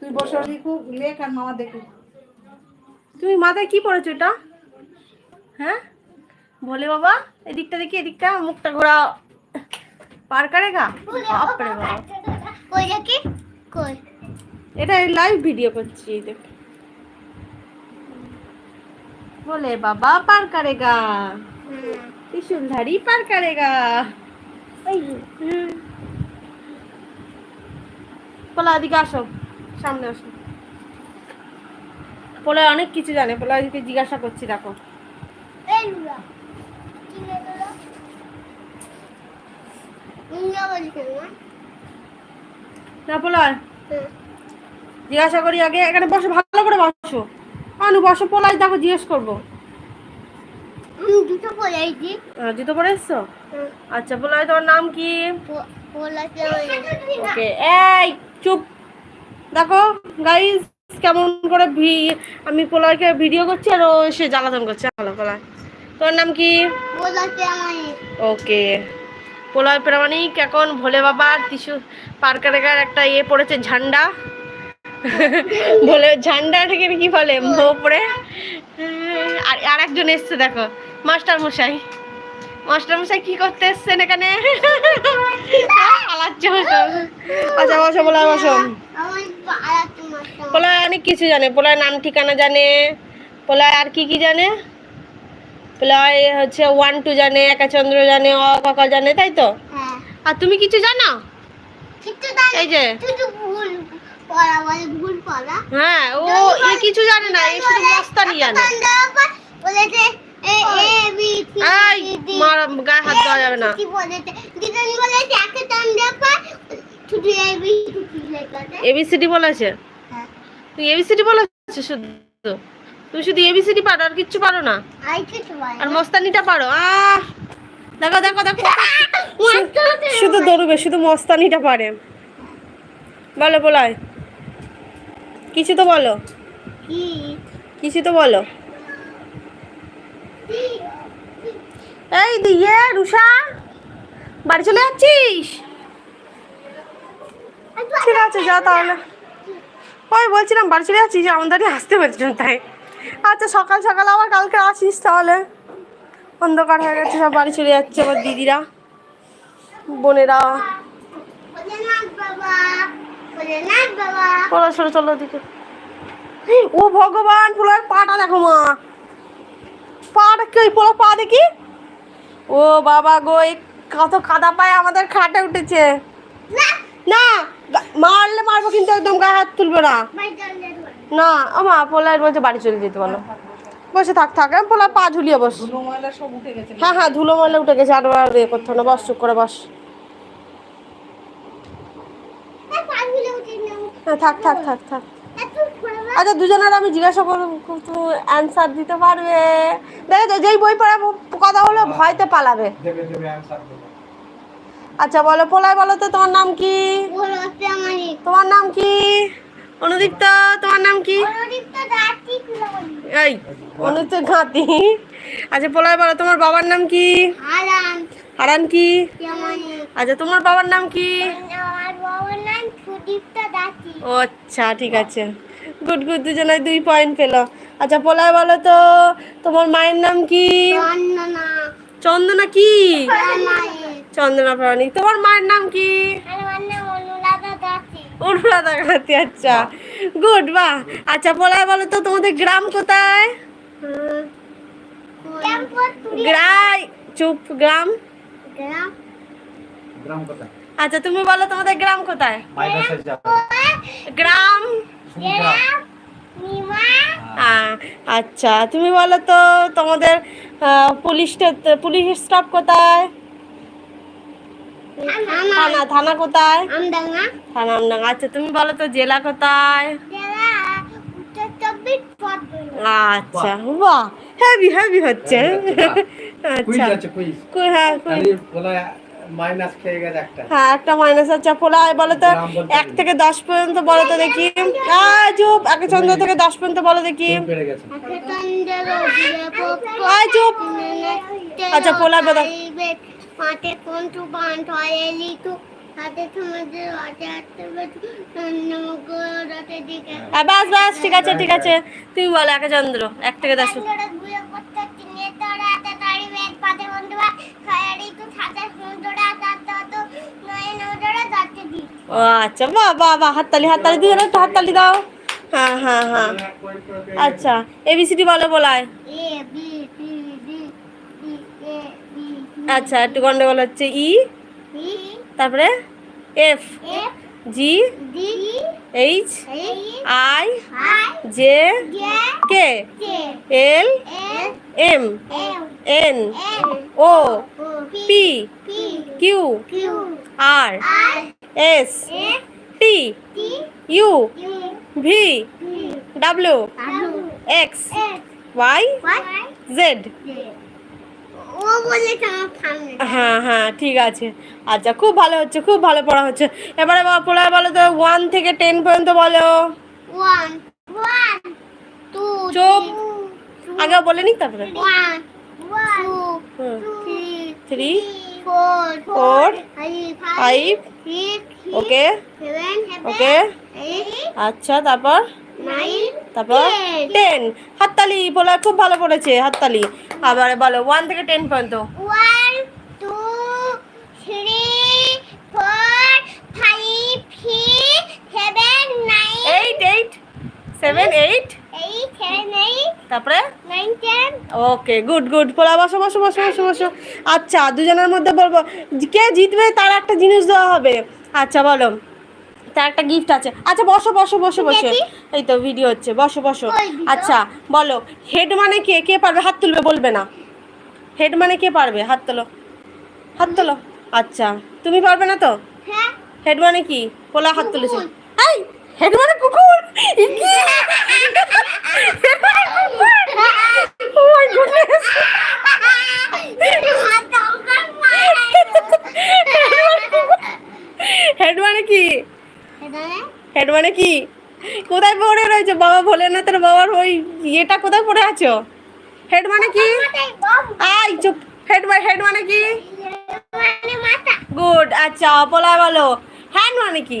তুই বসে লিখুক লেখ আর মামা দেখুক তুমি মাথায় কি পড়েছো এটা? হ্যাঁ? বলে বাবা এদিকটা দেখি এদিকটা মুখটা ঘোরা পার কারেগা? বাপরে বাবা কই দেখি কই? এটা লাইভ ভিডিও করছি দেখ। বলে বাবা পার করেগা। ত্রিশুলধারী পার করেগা। ওই। পোলা এদিকে আসো। সামনে আসো। পোলা অনেক কিছু জানে পোলা জিজ্ঞাসা করছি দেখো। না হ্যাঁ। জিজ্ঞাসা করি আগে এখানে বসে ভালো করে বসো। অনু বসো পোলাই দেখো জিজ্ঞেস করব। দুটো পড়াইছি জুতো পরে এসছো? আচ্ছা পোলাই তোমার নাম কি? ওকে এই চুপ। দেখো গাইস কেমন করে ভি- আমি পোলারকে ভিডিও করছি আর ও এসে জ্বালাতন করছে। ভালো পোলার তোর নাম কি? ওকে। পোলয় প্রামাণিক এখন ভোলে বাবার টিসু পার্কারেগার একটা ইয়ে পড়েছে ঝান্ডা। ভোলে ঝান্ডা থেকে কি বলে? মো পড়ে আর আর একজন এসছে দেখো। মাস্টার মশাই মাস্টার মশাই কি করতে এসছেন এখানে? পালাচ্ছে আচ্ছা বসো বলো বসো। পোলায় অনেক কিছু জানে। পোলায় নাম ঠিকানা জানে। পোলায় আর কি কি জানে? পোলায় হচ্ছে ওয়ান টু জানে একাচন্দ্র জানে অ ক ক জানে তাই তো? হ্যাঁ। আর তুমি কিছু জানো? এই যে। হ্যাঁ ও এ কিছু জানে না এ শুধু মস্তানি জানে। মার গায়ে হাত দেওয়া যাবে না। বলেছে? এবিসিডি হ্যাঁ এবিসিডি বলেছে শুধু? তুমি শুধু এবিসিডি পারো আর কিচ্ছু পারো না? আর মস্তানিটা পারো? আহ! দেখো দেখো দেখো। শুধু দৌড়বে শুধু মস্তানিটা পারে। বলো বলায় কিছু তো বলো। কিছু তো বলো। এই দিয়ে রুষা বাড়ি চলে যাচ্ছিস? ঠিক আছে, যা তাহলে। ওই বলছিলাম, বাড়ি চলে যাচ্ছিস আমাদেরই আসতে বলছিলাম তাই। আচ্ছা সকাল সকাল আবার কালকে আসিস তাহলে। অন্ধকার হয়ে গেছে, সব বাড়ি চলে যাচ্ছে আমার দিদিরা, বোনেরা। না চলো ওদিকে। ও ভগবান ফুলের পাটা দেখো মা। পাটা কি ওই পোলা পা দেখি? ও বাবা গো এই কত কাদা পায়ে আমাদের খাটে উঠেছে। না। না মারলে মারবো কিন্তু একদম গায়ে হাত তুলবে না। না ও মা পোলার বলছে বাড়ি চলে যেতে বলো। বসে থাক থাক আমি পোলা পা ঝুলিয়ে বস। ধুলো ময়লা সব উঠে গেছে হ্যাঁ হ্যাঁ ধুলো ময়লা উঠে গেছে আর আর ইয়ে করতে না বস চুপ করে বস। হ্যাঁ থাক থাক থাক থাক। আচ্ছা দুজনের আমি জিজ্ঞাসা করব তুমি অ্যান্সার দিতে পারবে। দেখো তো যেই বই পড়া কথা হলো ভয়তে পালাবে। আচ্ছা বলো পোলায় বলো তো তোমার নাম কি? তোমার নাম কি? অনুদীপ্ত তোমার নাম কি? এই অনুদীপ্ত ঘাতি আচ্ছা পোলায় বলো তোমার বাবার নাম কি? হারান। কি? আচ্ছা তোমার বাবার নাম কি? আমার বাবার নাম সুদীপ্ত দাঁতি। ও আচ্ছা ঠিক আছে। গুড গুড দুজনের দুই পয়েন্ট পেল। আচ্ছা পোলায় বলো তো তোমার মায়ের নাম কি? চন্দনা। কি? চন্দনা প্রাণী তোমার মায়ের নাম কি? আমার অনুরাধা গাতি আচ্ছা। গুড বাহ। আচ্ছা পোলায় বলো তো তোমাদের গ্রাম কোথায়? গ্রাই চুপ গ্রাম? আচ্ছা তুমি বলো তোমাদের গ্রাম কোথায়? গ্রাম? আচ্ছা তুমি বলো তো তোমাদের আহ, পুলিশ পুলিশ স্টাফ কোথায়? থানা। থানা কোথায়? থানা আমডাঙ্গা। আচ্ছা তুমি বলো তো জেলা কোথায়? আচ্ছা বাহ হেভি হেভি হচ্ছে। আচ্ছা। হ্যাঁ মাইনাস খেয়ে গেছে একটা। হ্যাঁ একটা মাইনাস আছে। পোলায় বলো তো এক থেকে দশ পর্যন্ত বলো তো দেখি। আহ, চুপ। এক চন্দ্র থেকে দশ পর্যন্ত বলো দেখি। আয় চুপ। আচ্ছা, পোলা বেদা- মাঠে কোন তু বান হয় লিটু বাস বাস ঠিক আছে ঠিক আছে। তুমি বলো একাচন্দ্র এক থেকে দশ ও আচ্ছা বাহ বাহ বাহ হাততালি হাততালি, দুজনে একটু হাততালি দাও। হ্যাঁ হ্যাঁ হ্যাঁ। আচ্ছা এবিসিডি বলো বলায়। বি আচ্ছা একটু গন্ডগোল হচ্ছে। ই তারপরে? F G H I J K L M N O P Q R S T U V W X Y Z হ্যাঁ হ্যাঁ ঠিক আছে। আচ্ছা খুব ভালো হচ্ছে খুব ভালো পড়া হচ্ছে। এবারে বা- পড়া বলো তো ওয়ান থেকে টেন পর্যন্ত বলো। ওয়ান আগে বলে নি তারপরে? Three four five okay okay আচ্ছা তারপর? তারপর? টেন হাততালি বলা খুব ভালো পড়েছে হাততালি। আবার বলো ওয়ান থেকে টেন পর্যন্ত। One two three four five six seven nine eight eight seven eight তারপরে? ওকে গুড গুড পড়া বসো বসো বসো বসো বসো। আচ্ছা দুজনের মধ্যে বলব কে জিতবে তার একটা জিনিস দেওয়া হবে। আচ্ছা বলো। তার একটা গিফট আছে। আচ্ছা বসো বসো বসো বসো। এই তো ভিডিও হচ্ছে। বসো বসো। আচ্ছা বলো। হেড মানে কে? কে পারবে? হাত তুলবে বলবে না। হেড মানে কে পারবে? হাত তোলো। হাত তোলো। আচ্ছা তুমি পারবে না তো? হ্যাঁ। হেড মানে কি? পোলা হাত তুলেছে। হেড মানে কুকুর? মানে কুকুর? Oh. হেড মানে কি? হেড মানে কি? কোথায় পড়ে রয়েছে বাবা ভোলেনাথের বাবার ওই ইয়েটা কোথায় পড়ে আছো? হেড মানে কি? আই চুপ। হেড হেড মানে কি? গুড আচ্ছা পোলা বলো। হ্যান্ড মানে কি?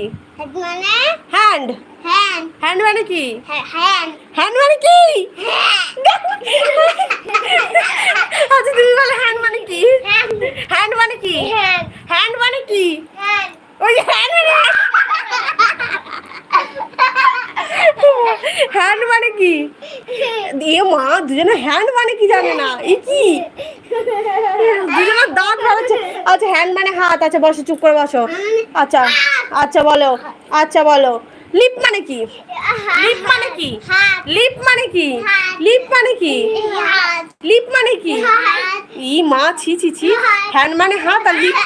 হ্যান্ড হ্যান্ড মানে কি? হ্যান্ড মানে কি? আচ্ছা তুমি বলো হ্যান্ড মানে কি? হ্যান্ড মানে কি? হ্যান্ড মানে কি? ওই হ্যান্ড মানে হ্যান্ড মানে কি? দিয়ে মা দুজনে হ্যান্ড মানে কি জানে না? এ কি? দুজনের দাঁত ভালো আচ্ছা হ্যান্ড মানে হাত। আচ্ছা বসো, চুপ করে বসো। আচ্ছা আচ্ছা বলো। আচ্ছা বলো। লিপ মানে কি? লিপ মানে কি? লিপ মানে কি? লিপ মানে কি? লিপ মানে কি? ই মা, ছি ছি ছি। হ্যান্ড মানে হাত আর লিপ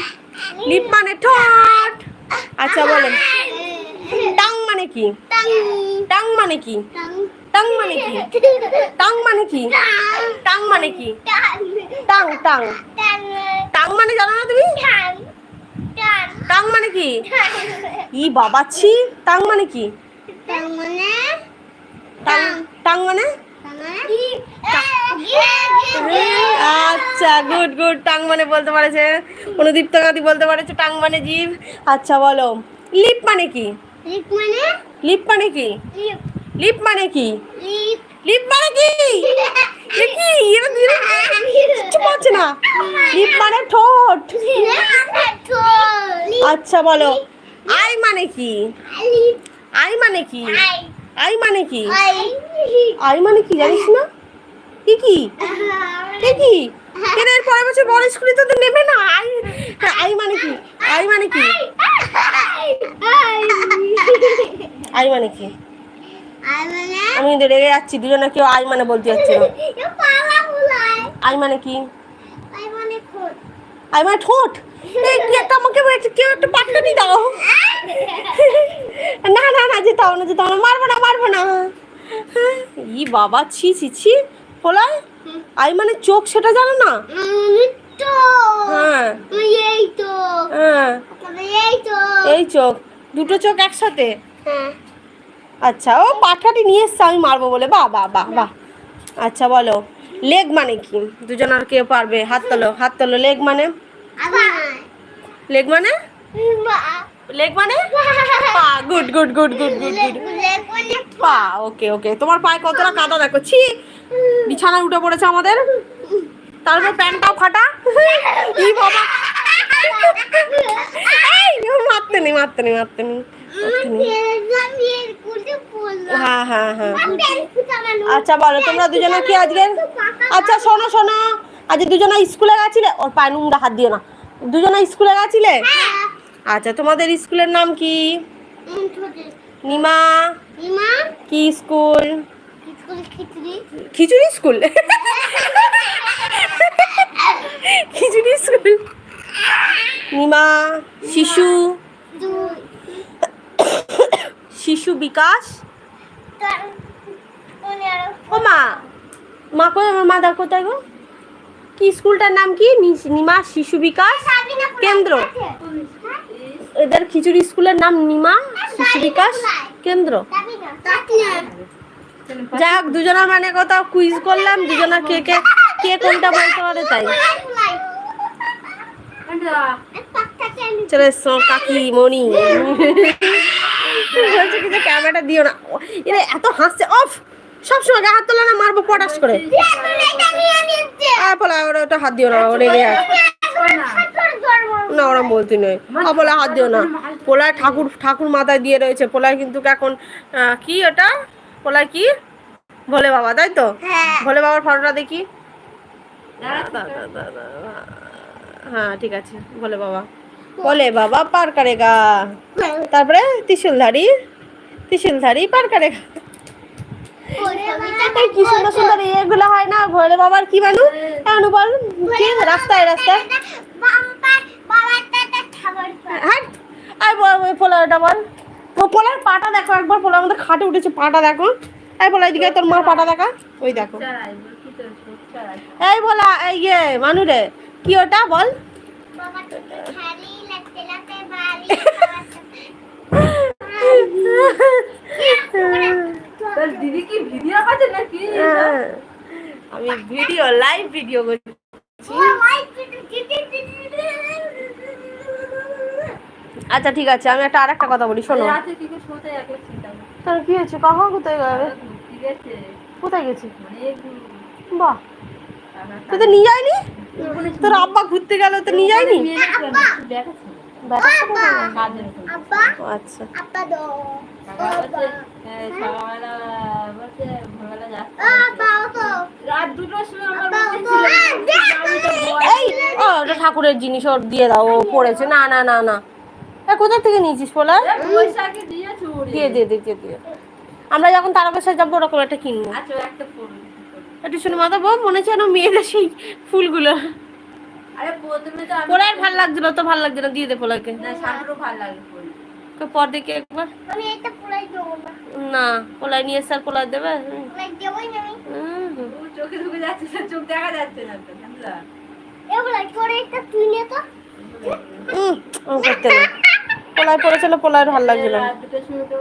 লিপ মানে ঠোঁট। আচ্ছা বলো। টাং মানে কি টাং মানে কি টাং মানে কি টাং মানে কি টাং মানে কি টাং টাং টাং মানে জানো না তুমি টাং মানে কি ই বাবা ছি টাং মানে কি টাং টাং মানে আচ্ছা গুড গুড টাং মানে বলতে পারেছে অনুদীপ্ত গাদি বলতে পারেছে টাং মানে জীব আচ্ছা বলো লিপ মানে কি লিপ মানে? কি? লিপ। মানে কি? লিপ। মানে কি? কি? এরা পাচ্ছে না। লিপ মানে ঠোঁট। আচ্ছা বলো। আই মানে কি? আই মানে কি? আই। মানে কি? আই মানে কি জানিস না? কি কি? কি এর এর পরের বছর বড় স্কুলে তো নেবে না? আই আই মানে কি? আই মানে কি? আই মানে কি? আমি কিন্তু রেগে যাচ্ছি দুজনে কেউ আই মানে বলতে যাচ্ছে আই মানে কি? আই মানে ঠোঁট। এই কি একটা আমাকে বলছে কেউ একটা পাটকাটি দাও। না না না যেতাও না যেতাও না মারবো না মারবো না। ই বাবা ছি ছি ছি। ফোলায় আই মানে চোখ সেটা জানো না? হ্যাঁ। এই তো। হ্যাঁ। তো। এই চোখ দুটো চোখ একসাথে? হ্যাঁ। আচ্ছা ও পাঠাটি নিয়ে এসছে, আমি মারবো বলে। বাহ বা বাহ বাহ। আচ্ছা বলো, লেগ মানে কি? দুজন আর কেউ পারবে। হাত তোলো হাত তোলো, লেগ মানে? লেগ মানে? লেগ মানে? পা, good good good good good good. পা, ওকে ওকে। তোমার পায়ে কতটা কাদা দেখো। ছি! বিছানায় উঠে পড়েছে আমাদের। তারপর প্যান্টটাও ফাটা। ই বাবা! এই, মারতে নেই মারতে নেই মারতে নেই হ্যাঁ হ্যাঁ হ্যাঁ। আচ্ছা বলো তোমরা দুজনে কি আজকে আচ্ছা শোনো শোনো। আজ দুজনে স্কুলে গেছিলে? ওর পায়ে নোংরা হাত দিও না। দুজনে স্কুলে গেছিলে? আচ্ছা তোমাদের স্কুলের নাম কি? নিমা। কি school? Khichuri school. Khichuri school. Nima শিশু। শিশু বিকাশ? ও মা মা কই আমার মা দেখো কোথায় গো? কি স্কুলটার নাম কি? নি- নিমা শিশু বিকাশ? কেন্দ্র। এদের খিচুড়ি স্কুলের নাম নিমা শিশু বিকাশ কেন্দ্র। যাই হোক দুজনের মানে কোথাও কুইজ করলাম দুজনের কে কে কে কোনটা বলতে পারে তাই। চলে এসছো কাকি মনি বলছে কি যে ক্যামেরাটা দিও না। এরে এত হাসছে। অফ! সবসময় গায়ে হাত তোলা না মারবো পটাশ করে। বলা ওরা ওটা হাত দিও না ও রেগে না ওরম বলতে নয় আ হাত দিও না। পোলায় ঠাকুর ঠাকুর মাথায় দিয়ে রয়েছে। পোলায় কিন্তু এখন কি ওটা পোলায় কি? ভোলে বাবা তাই তো? হ্যাঁ। ভোলে বাবার ফটোটা দেখি। হ্যাঁ ঠিক আছে। ভোলে বাবা। ভোলে বাবা পার করেগা। তারপরে ত্রিশুলধারী ত্রিশুলধারী পার করেগা। কি সুন্দর সুন্দর এগুলো হয় না। ভোলে বাবার কি মানু এমন বল কি? রাস্তায় রাস্তায়। হ্যাঁ বল ওই পোলাটা বল। ও পোলার পাটা দেখো একবার আমাদের খাটে উঠেছে পাটা দেখো। এই বলা এদিকে তোর মার পাটা দেখা। ওই দেখো। এই বলা এই ইয়ে মানু রে কি ওটা বল? দিদি কি ভিডিও আছে নাকি। আমি ভিডিও লাইভ ভিডিও করছি। আচ্ছা ঠিক আছে আমি একটা আরেকটা কথা বলি শোনো। রাতে কি হয়েছে? কখন কোথায় গেলে? কোথায় গেছি অনেক বাহ। তো নিয়ে যায়নি? তোর আব্বা ঘুরতে গেল তো নিয়ে যায়নি? আচ্ছা। ঠাকুরের জিনিস ওর দিয়ে দাও পড়েছে। না না না না। কোথা থেকে নিয়েছিস ওরে। দিয়ে দিয়ে দিয়ে দিয়ে আমরা যখন তারা বাসায় যাব ওরকম একটা কিনবো। আচ্ছা, একটা শুনে মাথা বউ মনে হচ্ছে যেন মেয়েদের সেই ফুলগুলো। আরে প্রথমে তো আমি পোলার ভালো লাগছে না তো ভালো লাগছে না দিয়ে দে পোলাকে না শান্তুরও ভালো লাগে পর দেখে একবার। আমি এটা পুরাই দেবো না। না পোলাই নিয়ে এসে আর পোলাই দেবে? না আমি। চোখে ঢুকে যাচ্ছে চোখ দেখা যাচ্ছে না তো, বুঝলা? করে একটা তুই নে তো। উম, ও করতে না পোলাই পড়েছিল পোলার ভালো লাগছিল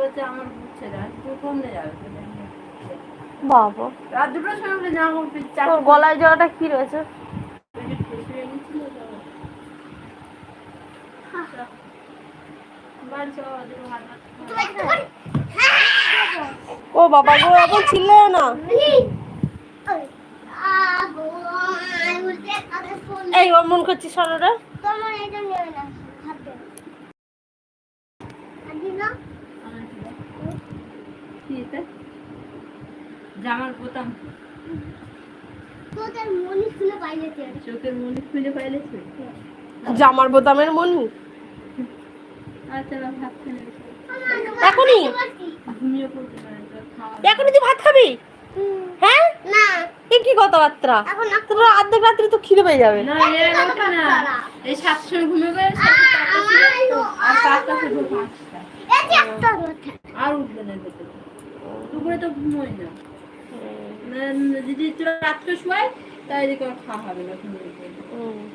বলছে, আমার বুঝছে না, তুই কমনে যাবে। বাবা গলায় জলটা কি রয়েছে ও বাবা গো এখন ছিল না এই অমন করছিস সরোরা তোমার এটা নেবে হাত দে আদি না কি এটা? জামার বোতাম তোদের মনি খুলে বাইরে দিয়ে চোখের মনি খুলে পাইলেছে জামার বোতামের মনি? আচ্ছা। এখনই? ঘুমিয়ে এখনই তুই ভাত খাবি? হ্যাঁ? না। এ কি কথাবার্তা? এখন না। তোর অর্ধেক রাত্রে তো খিদে পেয়ে যাবে। না এর ওঠে না। এই ঘুমিয়ে গেলে সাতটা আর পাঁচটা থেকে পাঁচটা। এই একটা কথা। আর উঠবে না দুপুরে। তো ঘুমোই না। না, যদি একটু রাত্রে শোয় তাই এদিকে আর খাওয়া হবে না ঘুমিয়ে পড়বে।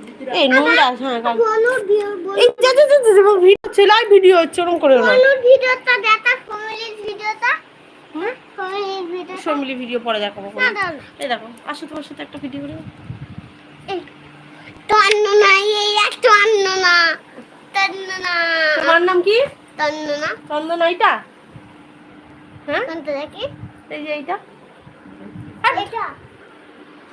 যদি রাত- এই নোংরা হ্যাঁ কাল- বনুর ভিডিও এই যা যা যা ভিডিও ছিল আর ভিডিও হচ্ছে করে না। ভিডিওটা দেখা ফ্যামিলির ভিডিওটা। ফ্যামিলির ভিডিও ফ্যামিলি ভিডিও পরে দেখাবো না দাও না। এই দেখো আসো তোমার সাথে একটা ভিডিও করে। এই তো অন্য না এই একটু অন্য না তো তন্ননা তোমার নাম কি? তন্ননা চন্দনা এইটা? হ্যাঁ? কোনটা দেখি। এই যে এইটা। এটা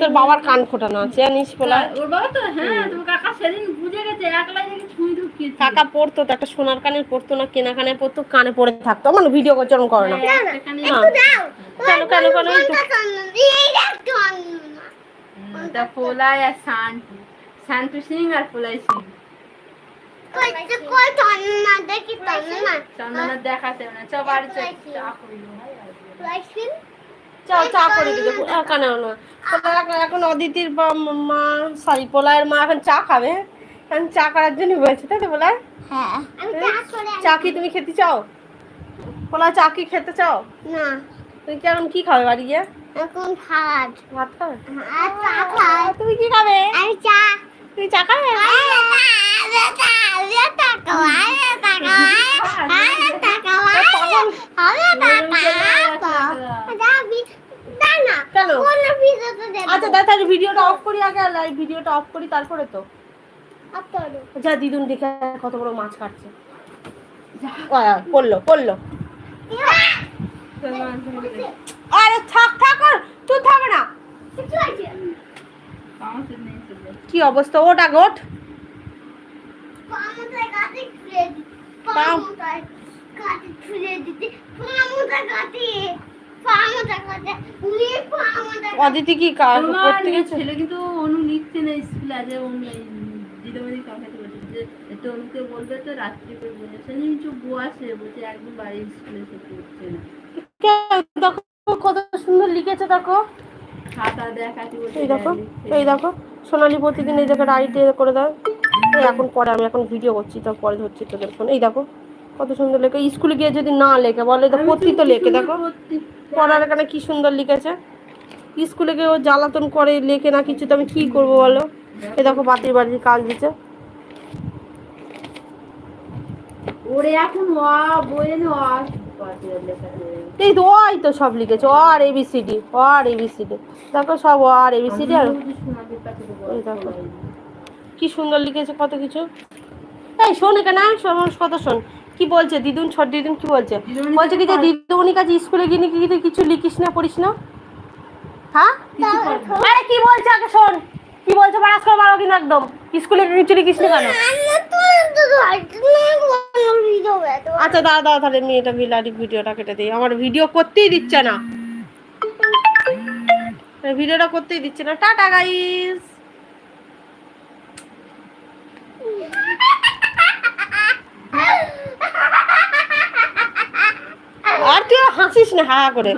তোর বাবার কান ফোটানো আছে জানিস পোলাই ওর বাবা তো হ্যাঁ তোমার কাকা সেদিন বুঝে গেছে একলাই দেখে ছুঁই ঢুকিয়েছে। কাকা পড়তো তো একটা সোনার কানের পড়তো না কেনা কানে পড়তো কানে পড়ে থাকতো। আমার ভিডিও করছে করে না। হ্যাঁ, কেন? কেন কেন এই তা পোলাই আর শান্তু। শান্তু সিং আর পোলাই সিং। দেখাতে না চ বাড়ি চ চাও চা করে দিতে কেন না। এখন- এখন অদিতির মা সরি পোলায়ের মা এখন চা খাবে। এখন চা করার জন্য বলছে তাই তো পোলায়? হ্যাঁ। চা কি তুমি খেতে চাও? পোলা চা কি খেতে চাও? না। তুমি কি এখন কি খাবে বাড়ি গিয়ে? এখন ভাত। ভাত খাবে? আর চা খাই তুমি কি খাবে? আমি চা। তুমি চা খাবে? কেন আচ্ছা ভিডিওটা অফ করি আগে লাইভ ভিডিওটা অফ করি, তারপরে তো। যা, দিদুন দেখে কত বড় মাছ কাটছে। পড়ল পড়ল। আরে থাক থাক তুই থাকবে না। কি অবস্থা ওটা গোট অদিতি কি কা- তোমার করতে গেছে ছেলে কিন্তু অনু লিখছে না স্কুলে আজ দিদিমণি কাকাতে বলছে যে অনুকে বলবে তো রাত্রি করে বলছে সেদিন চুপ বসে বলছে একদম বাড়ির স্কুলে সে না। দেখো কত সুন্দর লিখেছে দেখো। এই দেখো। এই দেখো সোনালি প্রতিদিন এই জায়গায় রাইট করে দেয়। এই এখন পরে আমি এখন ভিডিও করছি তো পরে ধরছি তোদের ফোন এই দেখো কত সুন্দর লেখে। স্কুলে গিয়ে যদি না লেখে বলে তো আমি তো লেখে দেখো। পড়ার এখানে কি সুন্দর লিখেছে। স্কুলে গিয়ে ও জ্বালাতন করে লেখে না কিছু তো আমি কি করব বলো? এই দেখো বাতির বাড়ির কাজ দিচ্ছে। ওরে এখন অ অ। এই তো ওই তো সব লিখেছে ও আর এবিসিডি ও আর এবিসিডি দেখো সব আর এবিসিডি আর দেখো। কি সুন্দর লিখেছে কত কিছু? এই শোন এখানে শোন কথা শোন। কি বলছে? দিদুন ছোট দিদুন কি বলছে? বলছে কি যে কিছু দিদুমণির কাছে স্কুলে গিয়ে নাকি তুই কিছু লিখিস না পড়িস না? হ্যাঁ? আরে কি বলছে আগে শোন। কি বলছে বারাস করে মারো কিনা একদম। স্কুলে গিয়ে কিছু লিখিস না কেন? আচ্ছা দাঁড়া দাঁড়া তাহলে আমি এটা বিলারি ভিডিওটা কেটে দিই। আমার ভিডিও করতেই দিচ্ছে না। ভিডিওটা করতেই দিচ্ছে না। টাটা গাইস আর তুই হাসিস না হা করে।